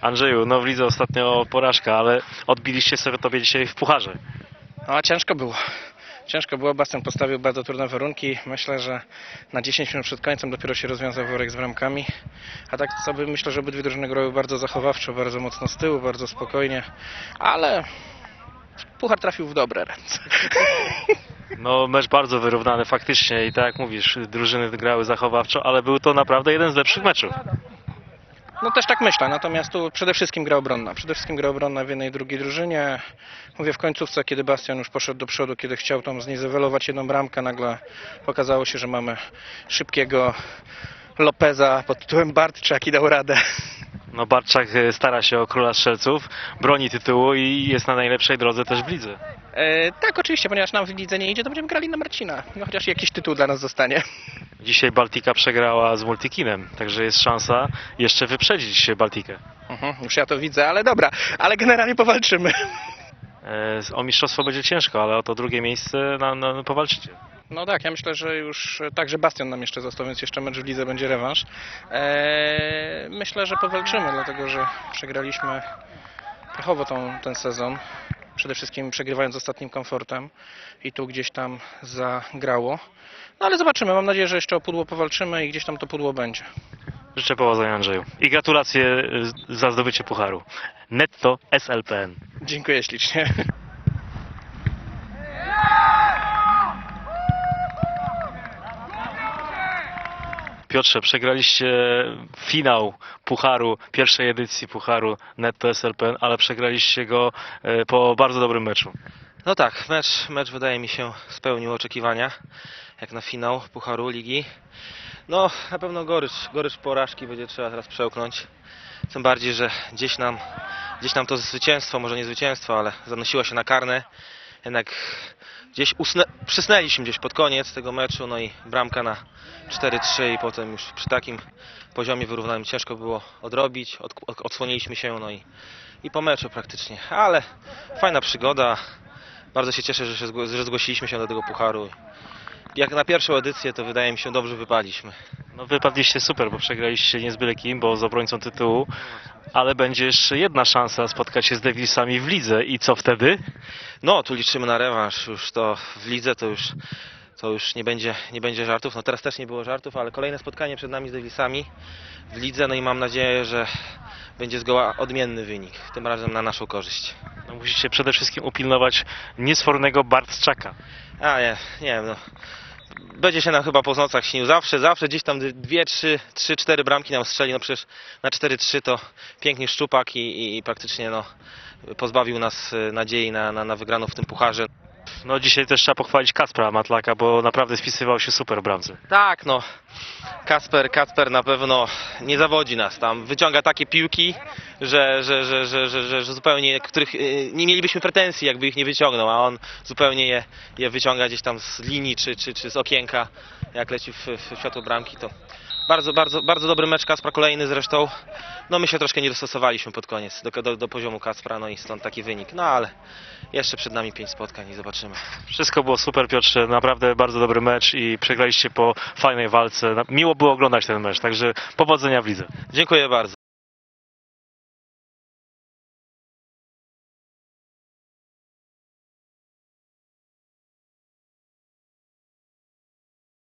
Andrzeju, no w lidze ostatnio porażka, ale odbiliście sobie tobie dzisiaj w pucharze. No, ciężko było. Ciężko było, Bastian postawił bardzo trudne warunki. Myślę, że na 10 minut przed końcem dopiero się rozwiązał worek z bramkami. A tak sobie myślę, że obydwie drużyny grały bardzo zachowawczo, bardzo mocno z tyłu, bardzo spokojnie. Ale puchar trafił w dobre ręce. No mecz bardzo wyrównany faktycznie i tak jak mówisz, drużyny grały zachowawczo, ale był to naprawdę jeden z lepszych meczów. No też tak myślę, natomiast tu przede wszystkim gra obronna. Przede wszystkim gra obronna w jednej i drugiej drużynie. Mówię w końcówce, kiedy Bastian już poszedł do przodu, kiedy chciał tam zniwelować jedną bramkę, nagle pokazało się, że mamy szybkiego Lopeza pod tytułem Bartczak i dał radę. No Barczak e, stara się o króla strzelców, broni tytułu i jest na najlepszej drodze też w lidze. E, tak, oczywiście, ponieważ nam w lidze nie idzie, to będziemy grali na Marcina. No, chociaż jakiś tytuł dla nas zostanie. Dzisiaj Baltika przegrała z Multikinem, także jest szansa jeszcze wyprzedzić Baltikę. Mhm, już ja to widzę, ale dobra, ale generalnie powalczymy. E, O mistrzostwo będzie ciężko, ale o to drugie miejsce na, na, powalczycie. No tak, ja myślę, że już także Bastion nam jeszcze został, więc jeszcze mecz w lidze będzie rewanż. Eee, myślę, że powalczymy, dlatego że przegraliśmy pechowo tą, ten sezon. Przede wszystkim przegrywając ostatnim komfortem i tu gdzieś tam zagrało. No ale zobaczymy, mam nadzieję, że jeszcze o pudło powalczymy i gdzieś tam to pudło będzie. Życzę powodzenia Andrzeju. I gratulacje e, za zdobycie pucharu. Netto SLPN. Dziękuję ślicznie. Piotrze, przegraliście finał Pucharu, pierwszej edycji Pucharu Netto SLPN, ale przegraliście go e, po bardzo dobrym meczu. No tak, mecz, mecz wydaje mi się spełnił oczekiwania, jak na finał Pucharu Ligi. No, na pewno gorycz, gorycz porażki będzie trzeba teraz przełknąć. Tym bardziej, że gdzieś nam, gdzieś nam to zwycięstwo, może nie zwycięstwo, ale zanosiło się na karne. Jednak gdzieś usnę, przysnęliśmy gdzieś pod koniec tego meczu, no i bramka na 4-3 i potem już przy takim poziomie wyrównanym ciężko było odrobić, od, od, odsłoniliśmy się, no i, i po meczu praktycznie. Ale fajna przygoda, bardzo się cieszę, że, się że zgłosiliśmy się do tego pucharu. Jak na pierwszą edycję, to wydaje mi się dobrze wypaliśmy. No wypadliście super, bo przegraliście nie z byle kim, bo z obrońcą tytułu, ale będzie jeszcze jedna szansa spotkać się z Devilsami w lidze i co wtedy? No, tu liczymy na rewanż. Już to w lidze to już, to już nie, będzie, nie będzie żartów. No teraz też nie było żartów, ale kolejne spotkanie przed nami z Davisami w lidze. No i mam nadzieję, że będzie zgoła odmienny wynik. Tym razem na naszą korzyść. No, musicie przede wszystkim upilnować niesfornego Bartczaka. A nie, nie wiem, no. Będzie się nam chyba po nocach śnił. Zawsze, zawsze gdzieś tam dwie, trzy, trzy, cztery bramki nam strzeli. No przecież na 4-3 to pięknie szczupak i, i, praktycznie no, pozbawił nas y, nadziei na, na, na wygraną w tym pucharze. No dzisiaj też trzeba pochwalić Kaspra Matlaka, bo naprawdę spisywał się super w bramce. Tak, no. Kasper, Kasper na pewno nie zawodzi nas tam. Wyciąga takie piłki, że, że, że, że, że, że, że zupełnie, których y, nie mielibyśmy pretensji, jakby ich nie wyciągnął, a on zupełnie je, je wyciąga gdzieś tam z linii czy, czy, czy z okienka, jak leci w, w światło bramki. To bardzo, bardzo, bardzo dobry mecz Kaspra, kolejny zresztą. No my się troszkę nie dostosowaliśmy pod koniec do, do, do poziomu Kaspra, no i stąd taki wynik. No ale jeszcze przed nami pięć spotkań i zobaczymy. Wszystko było super Piotrze, naprawdę bardzo dobry mecz i przegraliście po fajnej walce. Miło było oglądać ten mecz, także powodzenia w lidze. Dziękuję bardzo.